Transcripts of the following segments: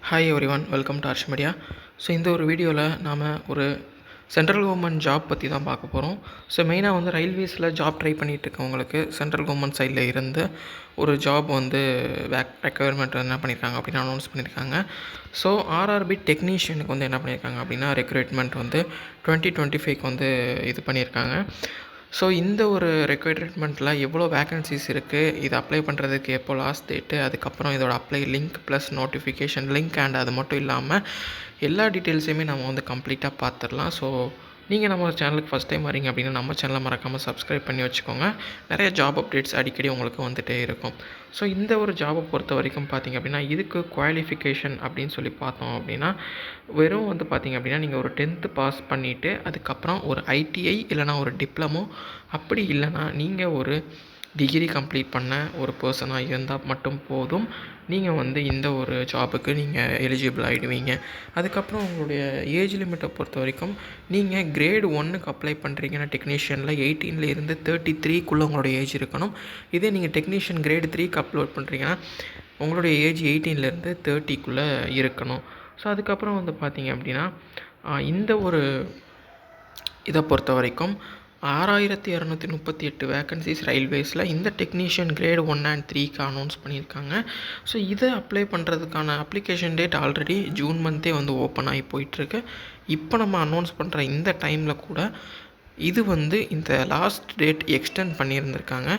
Hi everyone welcome to Arsh media so இந்த ஒரு வீடியோவில் நாம் ஒரு சென்ட்ரல் கவர்மெண்ட் ஜாப் பற்றி தான் பார்க்க போகிறோம் ஸோ மெயினாக வந்து ரயில்வேஸில் ஜாப் ட்ரை பண்ணிகிட்டு இருக்கவங்களுக்கு சென்ட்ரல் கவர்மெண்ட் சைடில் இருந்து ஒரு ஜாப் வந்து வேக் ரெக்குயர்மெண்ட் என்ன பண்ணியிருக்காங்க அப்படின்னு அனௌன்ஸ் பண்ணியிருக்காங்க ஸோ ஆர்ஆர்பி டெக்னீஷியனுக்கு வந்து என்ன பண்ணியிருக்காங்க அப்படின்னா ரெக்ரூட்மெண்ட் வந்து டுவெண்ட்டி டுவெண்ட்டி ஃபைவ்க்கு வந்து இது பண்ணியிருக்காங்க ஸோ இந்த ஒரு ரெக்யர்மெண்ட்டில் எவ்வளோ வேகன்சிஸ் இருக்குது இது அப்ளை பண்ணுறதுக்கு எப்போ லாஸ்ட் டேட்டு அதுக்கப்புறம் இதோட apply link plus notification link and அது மட்டும் இல்லாமல் எல்லா டீட்டெயில்ஸையுமே நம்ம வந்து கம்ப்ளீட்டாக பார்த்துடலாம் ஸோ நீங்கள் நம்ம சேனலுக்கு ஃபஸ்ட் டைம் வரீங்க அப்படின்னா நம்ம சேனலை மறக்காமல் சப்ஸ்கிரைப் பண்ணி வச்சுக்கோங்க. நிறைய ஜாப் அப்டேட்ஸ் அடிக்கடி உங்களுக்கு வந்துகிட்டே இருக்கும். ஸோ இந்த ஒரு ஜாபை பொறுத்த வரைக்கும் பார்த்திங்க அப்படின்னா இதுக்கு குவாலிஃபிகேஷன் அப்படின்னு சொல்லி பார்த்தோம் அப்படின்னா வெறும் வந்து பார்த்திங்க அப்படின்னா நீங்கள் ஒரு டென்த்து பாஸ் பண்ணிவிட்டு அதுக்கப்புறம் ஒரு ஐடிஐ இல்லைனா ஒரு டிப்ளமோ அப்படி இல்லைனா நீங்கள் ஒரு டிகிரி கம்ப்ளீட் பண்ண ஒரு பர்சனாக இருந்தால் மட்டும் போதும். நீங்கள் வந்து இந்த ஒரு ஜாபுக்கு நீங்கள் எலிஜிபிள் ஆகிடுவீங்க அதுக்கப்புறம் உங்களுடைய ஏஜ் லிமிட்டை பொறுத்த வரைக்கும் நீங்கள் கிரேடு ஒன்றுக்கு அப்ளை பண்ணுறீங்கன்னா டெக்னீஷியனில் எயிட்டீன்லேருந்து தேர்ட்டி த்ரீக்குள்ளே உங்களோட ஏஜ் இருக்கணும். இதே நீங்கள் டெக்னீஷியன் கிரேடு த்ரீக்கு அப்லோட் பண்ணுறீங்கன்னா உங்களுடைய ஏஜ் எயிட்டீன்லேருந்து தேர்ட்டிக்குள்ளே இருக்கணும். ஸோ அதுக்கப்புறம் வந்து பார்த்தீங்க அப்படின்னா இந்த ஒரு இதை பொறுத்த வரைக்கும் ஆறாயிரத்தி இரநூத்தி முப்பத்தி எட்டு வேக்கன்சிஸ் ரயில்வேஸில் இந்த டெக்னீஷியன் கிரேட் ஒன் அண்ட் த்ரீக்கு அனௌன்ஸ் பண்ணியிருக்காங்க. ஸோ இதை அப்ளை பண்ணுறதுக்கான அப்ளிகேஷன் டேட் ஆல்ரெடி ஜூன் மந்த்தே வந்து ஓப்பன் ஆகி போயிட்டுருக்கு. இப்போ நம்ம அனௌன்ஸ் பண்ணுற இந்த டைமில் கூட இது வந்து இந்த லாஸ்ட் டேட் எக்ஸ்டெண்ட் பண்ணியிருந்திருக்காங்க.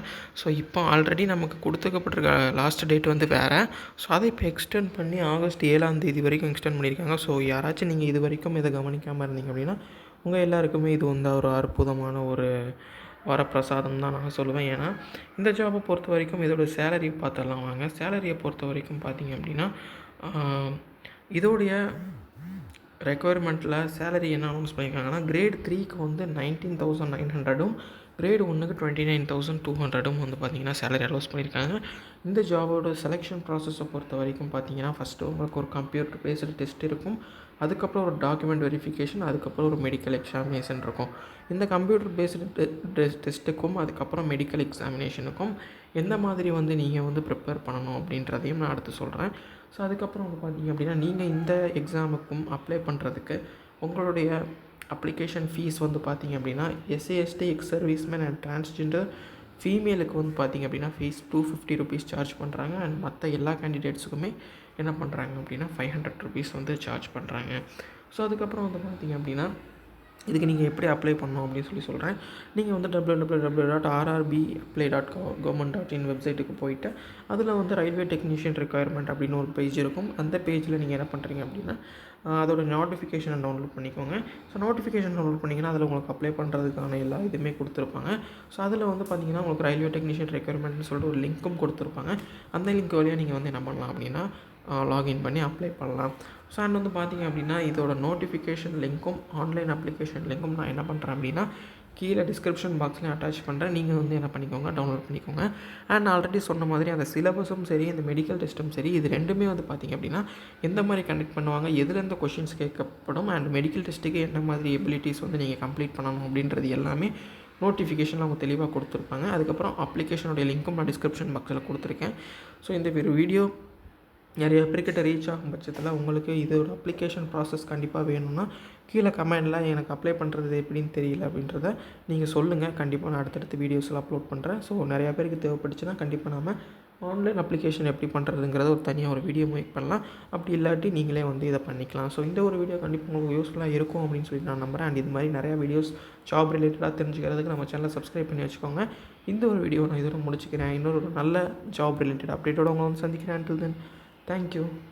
ஸோ இப்போ ஆல்ரெடி நமக்கு கொடுத்துக்கப்பட்டிருக்க லாஸ்ட் டேட் வந்து வேறு. ஸோ அதை இப்போ எக்ஸ்டெண்ட் பண்ணி ஆகஸ்ட் ஏழாம் தேதி வரைக்கும் எக்ஸ்டெண்ட் பண்ணியிருக்காங்க. ஸோ யாராச்சும் நீங்கள் இது வரைக்கும் இதை கவனிக்காமல் இருந்தீங்க அப்படின்னா உங்கள் எல்லாருக்குமே இது வந்து ஒரு அற்புதமான ஒரு வரப்பிரசாதம் தான் நான் சொல்லுவேன். ஏன்னா இந்த ஜாபை பொறுத்த வரைக்கும் இதோட சேலரி பார்த்துடலாம் வாங்க. சேலரியை பொறுத்த வரைக்கும் பார்த்தீங்க அப்படின்னா இதோடைய ரெக்குவயர்மெண்ட்டில் சேலரி என்ன அனௌன்ஸ் பண்ணியிருக்காங்கன்னா கிரேட் த்ரீக்கு வந்து நைன்டீன் தௌசண்ட் நைன் ஹண்ட்ரடும் கிரேடு ஒன்றுக்கு டுவெண்ட்டி நைன் தௌசண்ட் டூ ஹண்ட்ரடும் வந்து பார்த்திங்கன்னா சேலரி அலோஸ் பண்ணியிருக்காங்க இந்த ஜாபோட செலெக்ஷன் ப்ராசஸை பொறுத்த வரைக்கும் பார்த்தீங்கன்னா ஃபஸ்ட்டு உங்களுக்கு ஒரு கம்ப்யூட்டர் பேஸ்டு டெஸ்ட் இருக்கும். அதுக்கப்புறம் ஒரு டாக்குமெண்ட் வெரிஃபிகேஷன் அதுக்கப்புறம் ஒரு மெடிக்கல் எக்ஸாமினேஷன் இருக்கும். இந்த கம்ப்யூட்டர் பேஸ்டு டெஸ்ட்டுக்கும் அதுக்கப்புறம் மெடிக்கல் எக்ஸாமினேஷனுக்கும் எந்த மாதிரி வந்து நீங்கள் வந்து ப்ரிப்பேர் பண்ணணும் அப்படின்றதையும் நான் அடுத்து சொல்கிறேன் ஸோ அதுக்கப்புறம் வந்து பார்த்தீங்க அப்படின்னா நீங்கள் இந்த எக்ஸாமுக்கும் அப்ளை பண்ணுறதுக்கு உங்களுடைய அப்ளிகேஷன் ஃபீஸ் வந்து பார்த்திங்க அப்படின்னா SC ST ex serviceman and transgender ஃபீமேலுக்கு வந்து பார்த்திங்க அப்படின்னா fees two fifty rupees charge பண்ணுறாங்க அண்ட் மற்ற எல்லா கேண்டிடேட்ஸுக்குமே என்ன பண்ணுறாங்க அப்படின்னா ஃபைவ் ஹண்ட்ரட் ருபீஸ் வந்து சார்ஜ் பண்ணுறாங்க ஸோ அதுக்கப்புறம் வந்து பார்த்திங்க அப்படின்னா இதுக்கு நீங்கள் எப்படி அப்ளை பண்ணணும் அப்படின்னு சொல்லி சொல்கிறேன் நீங்கள் வந்து W W W dot RRB apply dot government dot in வெப்சைட்டுக்கு போயிட்டு அதில் வந்து ரயில்வே டெக்னீஷியன் ரெக்குயர்மெண்ட் அப்படின்னு ஒரு பேஜ் இருக்கும். அந்த பேஜில் நீங்கள் என்ன பண்ணுறீங்க அப்படின்னா அதோட நோட்டிஃபிகேஷனை டவுன்லோட் பண்ணிக்கோங்க. ஸோ நோட்டிஃபிகேஷன் டவுன்லோட் பண்ணிங்கன்னா அதில் உங்களுக்கு அப்ளை பண்ணுறதுக்கான எல்லா இதுவுமே கொடுத்துருப்பாங்க. ஸோ அதில் வந்து பார்த்தீங்கன்னா உங்களுக்கு ரயில்வே டெக்னீஷியன் ரெக்யர்மெண்ட்னு சொல்லிட்டு ஒரு லிங்க்கும் கொடுத்துருப்பாங்க. அந்த லிங்க் வழியாக நீங்கள் வந்து என்ன பண்ணலாம் அப்படின்னா லாகின் பண்ணி அப்ளை பண்ணலாம். ஸோ அண்ட் வந்து பார்த்திங்க அப்படின்னா இதோட நோட்டிஃபிகேஷன் லிங்க்கும் ஆன்லைன் அப்ளிகேஷன் லிங்க்கும் நான் என்ன பண்ணுறேன் அப்படின்னா கீழே டிஸ்கிரிப்ஷன் பாக்ஸ்லேயும் அட்டாச் பண்ணுறேன் நீங்கள் வந்து என்ன பண்ணிக்கோங்க டவுன்லோட் பண்ணிக்கோங்க. அண்ட் ஆல்ரெடி சொன்ன மாதிரி அந்த சிலபஸும் சரி இந்த மெடிக்கல் டெஸ்ட்டும் சரி இது ரெண்டுமே வந்து பார்த்திங்க அப்படின்னா எந்த மாதிரி கண்டக்ட் பண்ணுவாங்க எதுலேருந்து கொஷின்ஸ் கேட்கப்படும் அண்ட் மெடிக்கல் டெஸ்ட்டுக்கு என்ன மாதிரி எபிலிட்டிஸ் வந்து நீங்கள் கம்ப்ளீட் பண்ணணும் அப்படின்றது எல்லாமே நோட்டிஃபிகேஷன் அவங்க தெளிவாக கொடுத்துருப்பாங்க. அதுக்கப்புறம் அப்ளிகேஷனுடைய லிங்க்கும் நான் டிஸ்கிரிப்ஷன் பாக்ஸில் கொடுத்துருக்கேன். ஸோ இந்த வீடியோ நிறைய பேர்கிட்ட ரீச் ஆகும் பட்சத்தில் உங்களுக்கு இதோட அப்ளிகேஷன் ப்ராசஸ் கண்டிப்பாக வேணும்னா கீழே கமெண்டில் எனக்கு அப்ளை பண்ணுறது எப்படின்னு தெரியல அப்படின்றத நீங்கள் சொல்லுங்கள் கண்டிப்பாக நான் அடுத்தடுத்து வீடியோஸில் அப்லோட் பண்ணுறேன் ஸோ நிறையா பேருக்கு தேவைப்பட்டுச்சுன்னா கண்டிப்பாக நாம் ஆன்லைன் அப்ளிகேஷன் எப்படி பண்ணுறதுங்கிறத ஒரு தனியாக ஒரு வீடியோ மேக் பண்ணலாம். அப்படி இல்லாட்டி நீங்களே வந்து இதை பண்ணிக்கலாம். ஸோ இந்த ஒரு வீடியோ கண்டிப்பாக உங்களுக்கு யூஸ்ஃபுல்லாக இருக்கும் அப்படின்னு சொல்லி நான் நம்புகிறேன் அண்ட் இது மாதிரி நிறையா வீடியோஸ் ஜாப் ரிலேட்டடாக தெரிஞ்சுக்கிறதுக்கு நம்ம சேனலை சப்ஸ்கிரைப் பண்ணி வச்சுக்கோங்க. இந்த ஒரு வீடியோ நான் இதோட முடிச்சுக்கிறேன். இன்னொரு நல்ல ஜாப் ரிலேட்டட் அப்டேட்டோட உங்களை வந்து சந்திக்கிறேன். தென் Thank you.